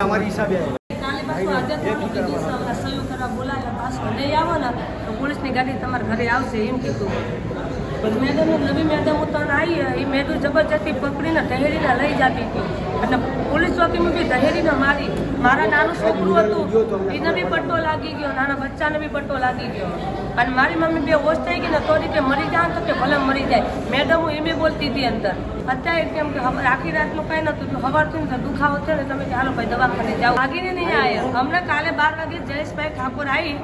અમારી હિસાબે કાલે પાછું લઈ આવો ને, તો પોલીસની ગાડી તમારા ઘરે આવશે એમ કીધું. પણ મેડમ નવી મેડમ ઉતરણ આવી એ મેડમ જબરજસ્તી પકડીને દહેરીને લઈ જતી હતી. અને પોલીસ ચોકીમાં બી દહેરીને મારી. મારા નાનું છોકરું હતું. એને બી પટ્ટો લાગી ગયો. નાના બચ્ચાને બી પટ્ટો લાગી ગયો. અને મારી મમ્મી બે હોશ થઈ ગઈ ને તો કે મરી જાય તો કે ભલે મરી જાય. મેડમ હું એમ બી બોલતી હતી અંદર. અત્યારે કેમ કે આખી રાતનું કાંઈ નહોતું સવારથી ને દુખાવો થયો ને તમે ચાલો ભાઈ દવાખાને જાઓ. લાગીને નહીં આવ્યા હમણાં કાલે બાર વાગે જયેશભાઈ ઠાકોર આવી.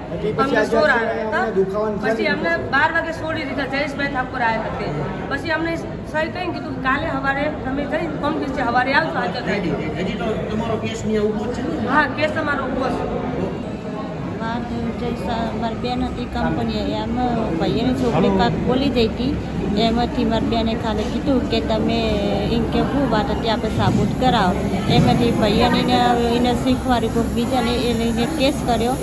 અમને સોર આવ્યા હતા. પછી અમને બાર વાગે છોડી દીધા. જયેશભાઈ ઠાકોર આવ્યા હતા પછી અમને સહી કહી કીધું કાલે સવારે તમે જઈ કોમ દિવસે સવારે આવજો હાજર થઈ હજી તો તમારો કેસ ત્યાં ઊભો છે હા કેસ તમારો ઊભો છે મારી બેન હતી કંપની એમ ભાઈની છોકરી કાંક બોલી જઈ હતી. એમાંથી મારી બેને ખાલી કીધું કે તમે એમ કે હું વાત હતી આપણે સાબુત કરાવો. એમાંથી ભાઈયાને એને શીખવાડી કોઈક બીજાને એ લઈને કેસ કર્યો.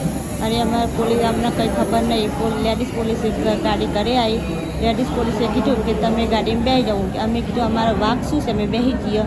અને અમારે પોલીસ અમને કંઈ ખબર નહીં. લેડીઝ પોલીસે ગાડી ઘરે આવી. લેડીઝ પોલીસે કીધું કે તમે ગાડીમાં બેસી જવું અમે કીધું, અમારો વાક શું છે? અમે બેસી જઈએ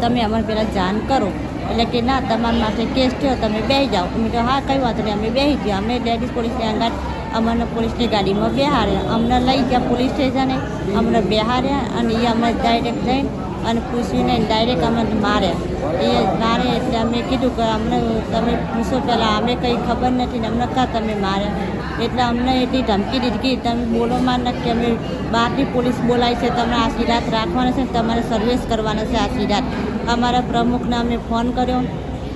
તમે અમારે પહેલાં જાણ કરો. એટલે કે, ના, તમારા માટે કેસ થયો, તમે બેસી જાઓ. અમે તો હા, કઈ વાત નહીં, અમે બેસી ગયા. અમે લેડીઝ પોલીસની અંગાત અમને પોલીસની ગાડીમાં બેહાડ્યા. અમને લઈ ગયા પોલીસ સ્ટેશને. અમને બેહાડ્યા અને એ અમને ડાયરેક્ટ જઈને અને પૂછીને ડાયરેક્ટ અમને માર્યા. એ મારે એટલે અમે કીધું કે અમને તમે પૂછો પહેલાં, અમે કંઈ ખબર નથી ને અમને કાં તમે માર્યા એટલે અમને એટલી ધમકી દીધી કે તમે બોલો માં ને કે અમે બહારથી પોલીસ બોલાય છે તમને રાત રાખવાના છે તમારે સર્વિસ કરવાના છે રાત અમારા પ્રમુખને અમે ફોન કર્યો.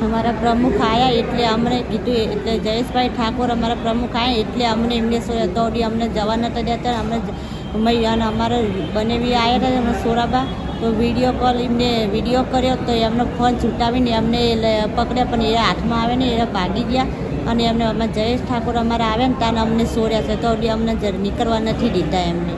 અમારા પ્રમુખ આવ્યા એટલે અમને કીધું, એટલે જયેશભાઈ ઠાકોર અમારા પ્રમુખ આવ્યા એટલે અમને એમને દોડી અમને જવા નતા દેતા અમને અને અમારા બનેવી આવ્યા હતા અમે સોરાબા. તો વીડિયો કોલ એમને વીડિયો કર્યો તો એમનો ફોન છૂટાવીને એમને પકડ્યા, પણ એ હાથમાં આવે ને એ ભાગી ગયા. અને એમને અમે જયેશ ઠાકોર અમારા આવ્યા ને ત્યાં અમને સોર્યા છે, તો અમને નીકળવા નથી દીધા એમને.